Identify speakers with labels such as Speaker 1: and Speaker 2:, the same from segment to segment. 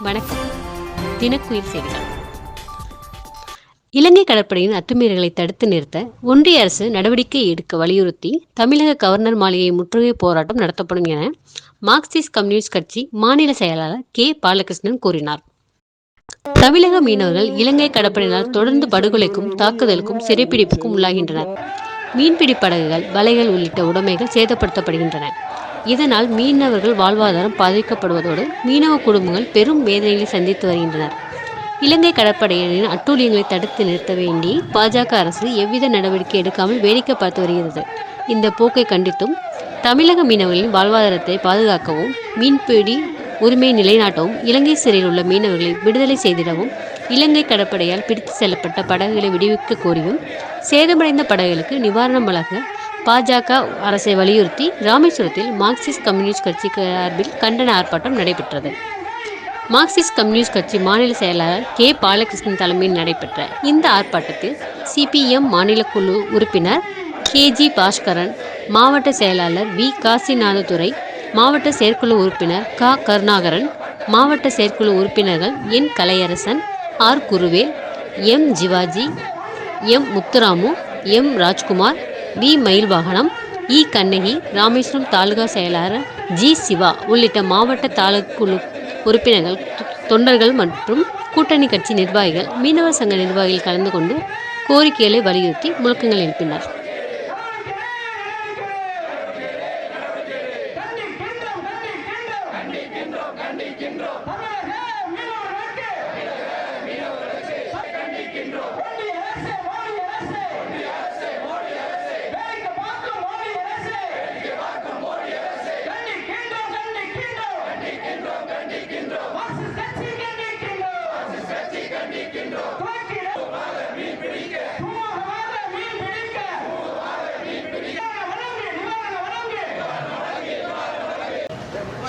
Speaker 1: வணக்கம். தினக்குயில் செய்திகள். இலங்கை கடற்படையின் அத்துமீறல்களை தடுத்து நிறுத்த ஒன்றிய அரசு நடவடிக்கை எடுக்க வலியுறுத்தி தமிழக கவர்னர் மாளிகை முற்றுகை போராட்டம் நடத்தப்படும் என மார்க்சிஸ்ட் கம்யூனிஸ்ட் கட்சி மாநில செயலாளர் கே. பாலகிருஷ்ணன் கூறினார். தமிழக மீனவர்கள் இலங்கை கடற்படையினால் தொடர்ந்து படுகொலைக்கும் தாக்குதலுக்கும் சிறைப்பிடிப்புக்கும் உள்ளாகின்றனர். மீன்பிடி படகுகள் வலைகள் உள்ளிட்ட உடைமைகள் சேதப்படுத்தப்படுகின்றன. இதனால் மீனவர்கள் வாழ்வாதாரம் பாதிக்கப்படுவதோடு மீனவ குடும்பங்கள் பெரும் வேதனைகளை சந்தித்து வருகின்றனர். இலங்கை கடற்படையினரின் அட்டூழியங்களை தடுத்து நிறுத்த வேண்டி பாஜக அரசு எவ்வித நடவடிக்கை எடுக்காமல் வேடிக்கை பார்த்து வருகிறது. இந்த போக்கை கண்டித்தும் தமிழக மீனவர்களின் வாழ்வாதாரத்தை பாதுகாக்கவும் மீன்பிடி உரிமையை நிலைநாட்டவும் இலங்கை சிறையில் உள்ள மீனவர்களை விடுதலை செய்திடவும் இலங்கை கடற்படையால் பிடித்து செல்லப்பட்ட படகுகளை விடுவிக்க கோரியும் சேதமடைந்த படகுகளுக்கு நிவாரணம் வழங்க பாஜக அரசை வலியுறுத்தி ராமேஸ்வரத்தில் மார்க்சிஸ்ட் கம்யூனிஸ்ட் கட்சி சார்பில் கண்டன ஆர்ப்பாட்டம் நடைபெற்றது. மார்க்சிஸ்ட் கம்யூனிஸ்ட் கட்சி மாநில செயலாளர் கே. பாலகிருஷ்ணன் தலைமையில் நடைபெற்ற இந்த ஆர்ப்பாட்டத்தில் சிபிஎம் மாநில குழு உறுப்பினர் கேஜி பாஸ்கரன் மாவட்ட செயலாளர் வி. காசிநாததுரை மாவட்ட செயற்குழு உறுப்பினர் க. கருணாகரன் மாவட்ட செயற்குழு உறுப்பினர்கள் N. Kalaiyarasan R. Guruvel M. Jivaji M. Muthuramu M. Rajkumar V Mayilvaganam E Kannagi Rameswaram taluka செயலாளர் ஜி சிவா உள்ளிட்ட மாவட்ட தாலுக்குழு உறுப்பினர்கள் தொண்டர்கள் மற்றும் கூட்டணி கட்சி நிர்வாகிகள் மீனவர் சங்க நிர்வாகிகள் கலந்து கொண்டு கோரிக்கைகளை வலியுறுத்தி முழக்கங்கள் எழுப்பினர்.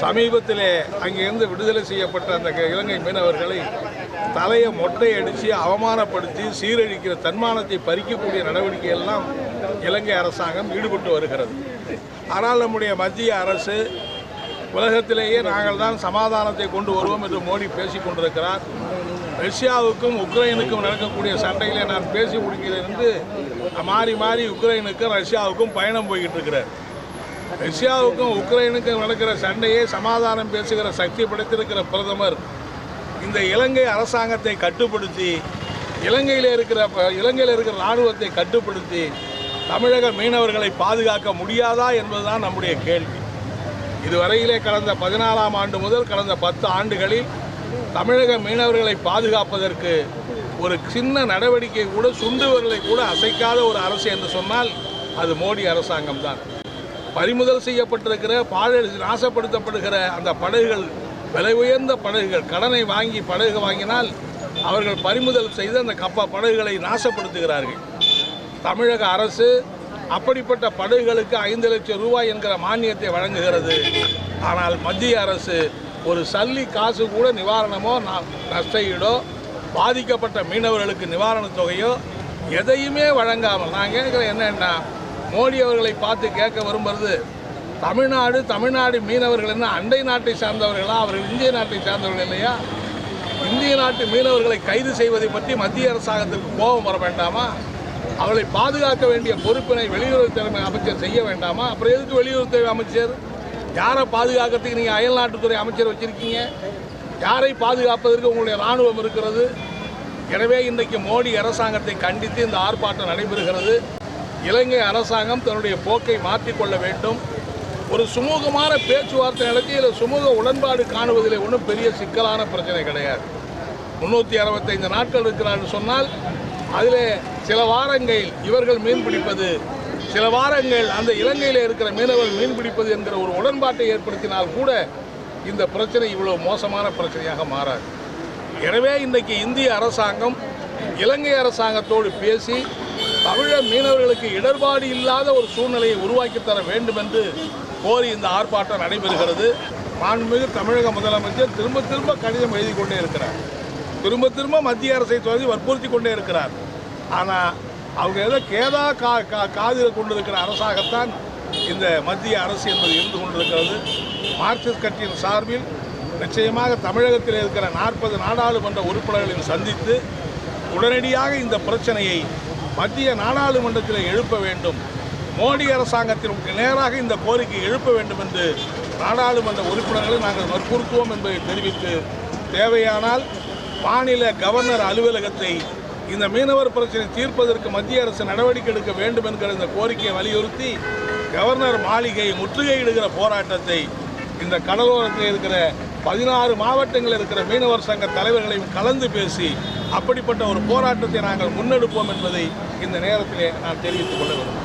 Speaker 2: சமீபத்திலே அங்கிருந்து விடுதலை செய்யப்பட்ட அந்த இலங்கை மீனவர்களை தலையை மொட்டை அடித்து அவமானப்படுத்தி சீரழிக்கிற தன்மானத்தை பறிக்கக்கூடிய நடவடிக்கை எல்லாம் இலங்கை அரசாங்கம் ஈடுபட்டு வருகிறது. ஆனால் நம்முடைய மத்திய அரசு உலகத்திலேயே நாங்கள் தான் சமாதானத்தை கொண்டு வருவோம் என்று மோடி பேசிக் கொண்டிருக்கிறார். ரஷ்யாவுக்கும் உக்ரைனுக்கும் நடக்கக்கூடிய சண்டையிலே நான் பேசி முடிக்கிறேன் என்று மாறி மாறி உக்ரைனுக்கும் ரஷ்யாவுக்கும் பயணம் போய்கிட்டு இருக்கிறார். ரஷ்யாவுக்கும் உக்ரைனுக்கும் நடக்கிற சண்டையை சமாதானம் பேசுகிற சக்தி படைத்திருக்கிற பிரதமர் இந்த இலங்கை அரசாங்கத்தை கட்டுப்படுத்தி இலங்கையில் இருக்கிற ப- இலங்கையில் இருக்கிற இராணுவத்தை கட்டுப்படுத்தி தமிழக மீனவர்களை பாதுகாக்க முடியாதா என்பதுதான் நம்முடைய கேள்வி. இதுவரையிலே கடந்த பதினாலாம் ஆண்டு முதல் கடந்த பத்து ஆண்டுகளில் தமிழக மீனவர்களை பாதுகாப்பதற்கு ஒரு சின்ன நடவடிக்கை கூட சுண்டுவர்களை கூட அசைக்காத ஒரு அரசு என்று சொன்னால் அது மோடி அரசாங்கம் தான் பறிமுதல் செய்யப்பட்டிருக்கிற பாழ நாசப்படுத்தப்படுகிற அந்த படகுகள் விலை உயர்ந்த படகுகள் கடனை வாங்கி படகு வாங்கினால் அவர்கள் பறிமுதல் செய்து அந்த கப்ப படகுகளை நாசப்படுத்துகிறார்கள். தமிழக அரசு அப்படிப்பட்ட படகுகளுக்கு ஐந்து லட்சம் ரூபாய் என்கிற மானியத்தை வழங்குகிறது. ஆனால் மத்திய அரசு ஒரு சல்லி காசு கூட நிவாரணமோ நஷ்டையீடோ ஈடோ பாதிக்கப்பட்ட மீனவர்களுக்கு நிவாரணத் தொகையோ எதையுமே வழங்காமல் நான் கேட்குறேன் என்னென்னா மோடி அவர்களை பார்த்து கேட்க வரும்பொழுது தமிழ்நாடு தமிழ்நாடு மீனவர்கள் என்ன? அண்டை நாட்டை சார்ந்தவர்களா? அவர்கள் இந்திய நாட்டை சார்ந்தவர்கள் இல்லையா? இந்திய நாட்டு மீனவர்களை கைது செய்வதை பற்றி மத்திய அரசாங்கத்துக்கு கோபம் வர வேண்டாமா? அவளை பாதுகாக்க வேண்டிய பொறுப்பினை வெளியுறவுத்துறை அமைச்சர் செய்ய வேண்டாமா? அப்புறம் எதுக்கு வெளியுறவுத்துறை அமைச்சர்? யாரை பாதுகாக்கிறதுக்கு நீங்கள் அயல்நாட்டுத்துறை அமைச்சர் வச்சிருக்கீங்க? யாரை பாதுகாப்பதற்கு உங்களுடைய இராணுவம் இருக்கிறது? எனவே இன்றைக்கு மோடி அரசாங்கத்தை கண்டித்து இந்த ஆர்ப்பாட்டம் நடைபெறுகிறது. இலங்கை அரசாங்கம் தன்னுடைய போக்கை மாற்றிக்கொள்ள வேண்டும். ஒரு சுமூகமான பேச்சுவார்த்தை நடத்தி இதில் சுமூக உடன்பாடு காணுவதில் ஒன்றும் பெரிய சிக்கலான பிரச்சனை கிடையாது. முந்நூற்றி அறுபத்தைந்து நாட்கள் இருக்கிறான்னு சொன்னால் அதில் சில வாரங்கள் இவர்கள் மீன் பிடிப்பது சில வாரங்கள் அந்த இலங்கையில் இருக்கிற மீனவர்கள் மீன் பிடிப்பது என்கிற ஒரு உடன்பாட்டை ஏற்படுத்தினால் கூட இந்த பிரச்சனை இவ்வளோ மோசமான பிரச்சனையாக மாறாது. எனவே இன்றைக்கு இந்திய அரசாங்கம் இலங்கை அரசாங்கத்தோடு பேசி தமிழக மீனவர்களுக்கு இடர்பாடு இல்லாத ஒரு சூழ்நிலையை உருவாக்கி தர வேண்டும் என்று கோரி இந்த ஆர்ப்பாட்டம் நடைபெறுகிறது. மாண்புமிகு தமிழக முதலமைச்சர் திரும்ப திரும்ப கடிதம் எழுதி கொண்டே இருக்கிறார். திரும்ப திரும்ப மத்திய அரசை தொடர்ந்து வற்புறுத்தி கொண்டே இருக்கிறார். ஆனால் அவங்க ஏதோ கேதா கா கா காதில் கொண்டிருக்கிற அரசாகத்தான் இந்த மத்திய அரசு என்பது இருந்து கொண்டிருக்கிறது. மார்க்சிஸ்ட் கட்சியின் சார்பில் நிச்சயமாக தமிழகத்தில் இருக்கிற நாற்பது நாடாளுமன்ற உறுப்பினர்களையும் சந்தித்து உடனடியாக இந்த பிரச்சனையை மத்திய நாடாளுமன்றத்தில் எழுப்ப வேண்டும். மோடி அரசாங்கத்திற்கு நேராக இந்த கோரிக்கை எழுப்ப வேண்டும் என்று நாடாளுமன்ற உறுப்பினர்களை நாங்கள் வற்புறுத்துவோம் என்பதை தெரிவித்து தேவையானால் மாநில கவர்னர் அலுவலகத்தை இந்த மீனவர் பிரச்சனை தீர்ப்பதற்கு மத்திய அரசு நடவடிக்கை எடுக்க வேண்டும் என்கிற இந்த கோரிக்கையை வலியுறுத்தி கவர்னர் மாளிகை முற்றுகையிடுகிற போராட்டத்தை இந்த கடலோரத்தில் இருக்கிற பதினாறு மாவட்டங்களில் இருக்கிற மீனவர் சங்க தலைவர்களையும் கலந்து பேசி அப்படிப்பட்ட ஒரு போராட்டத்தை நாங்கள் முன்னெடுப்போம் என்பதை இந்த நேரத்திலே நான் தெரிவித்துக் கொள்ள விரும்புகிறேன்.